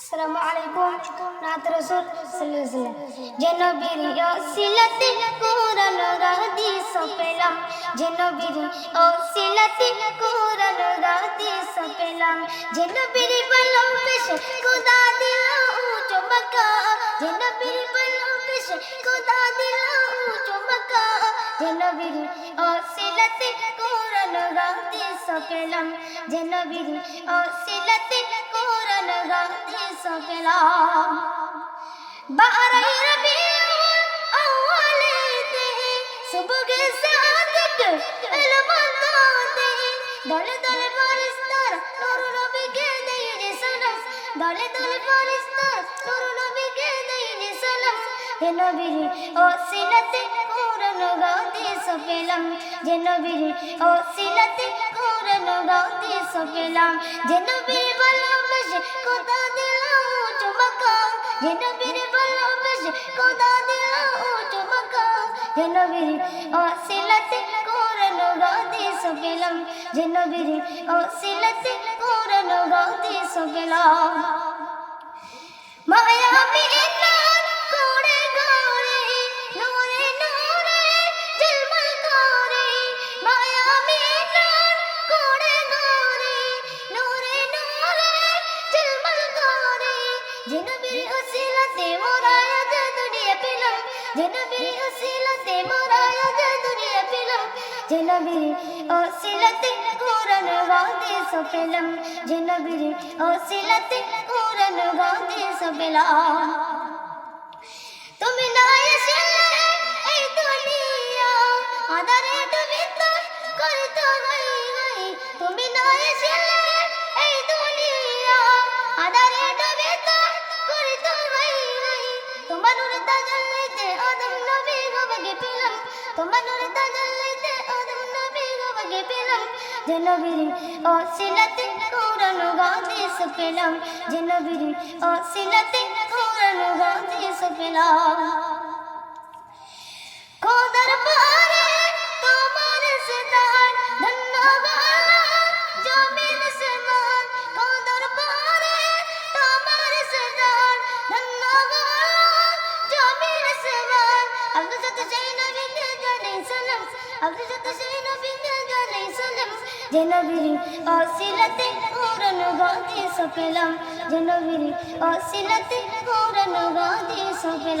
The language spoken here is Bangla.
আসসালামু আলাইকুম। নাত রাসূল সাল্লাল্লাহু যে নবীর ওসিলাতে কোরআন হাদিস পেলাম যে নবীর ওসিলাতে কোরআন হাদিস পেলাম যে নবীর ভালোবেসে খোদা দিল উঁচু মাকাম যে নবীর ভালোবেসে খোদা দিল উঁচু মাকাম যে নবীর ওসিলাতে কোরআন হাদিস পেলাম যে নবীর ওসিলাতে কোরআন হাদিস পেলাম বারাই রবিউল আউয়ালেতে সুবহ সাদিক এলমতাতে দলে দলে ফরিস্তার নূর নবীকে দেই যে সালাম দলে দলে ফরিস্তার নূর নবীকে দেই যে সালাম হে নবীর ওসিলাতে কোরআন হাদিস পেলাম যে নবীর ওসিলাতে কোরআন হাদিস পেলাম যে নবীর ভালোবেসে কথা দিলাম চুমাকাম যে নবীর ভালোবেসে কথা দিলাম চুমাকাম যে নবীর ওসিলাতে কোরআন হাদিস পেলাম যে নবীর ওসিলাতে কোরআন হাদিস পেলাম জনবীর ওসিলাতে মোরা আজ দুনিয়া পেলাম জনবীর ওসিলাতে মোরা আজ দুনিয়া পেলাম জনবীর ওসিলাতে কোরআন হাদিস পেলাম জনবীর ওসিলাতে কোরআন হাদিস পেলাম তুমি না এসেলে এই দুনিয়া আদারে ডুবি তো করিত গাই গাই তুমি না এসেলে তাজাল্লাইতে আদম নবী গবগে পেলাম তোমার নূরে তাজাল্লাইতে আদম নবী গবগে পেলাম যে নবীর ওসিলাতে কোরআন হাদিস পেলাম যে নবীর ওসিলাতে কোরআন হাদিস পেলাম সমান আব্দুল সাত্তার গতি নবী জেনবিরি সালাম আব্দুল গতি শাহী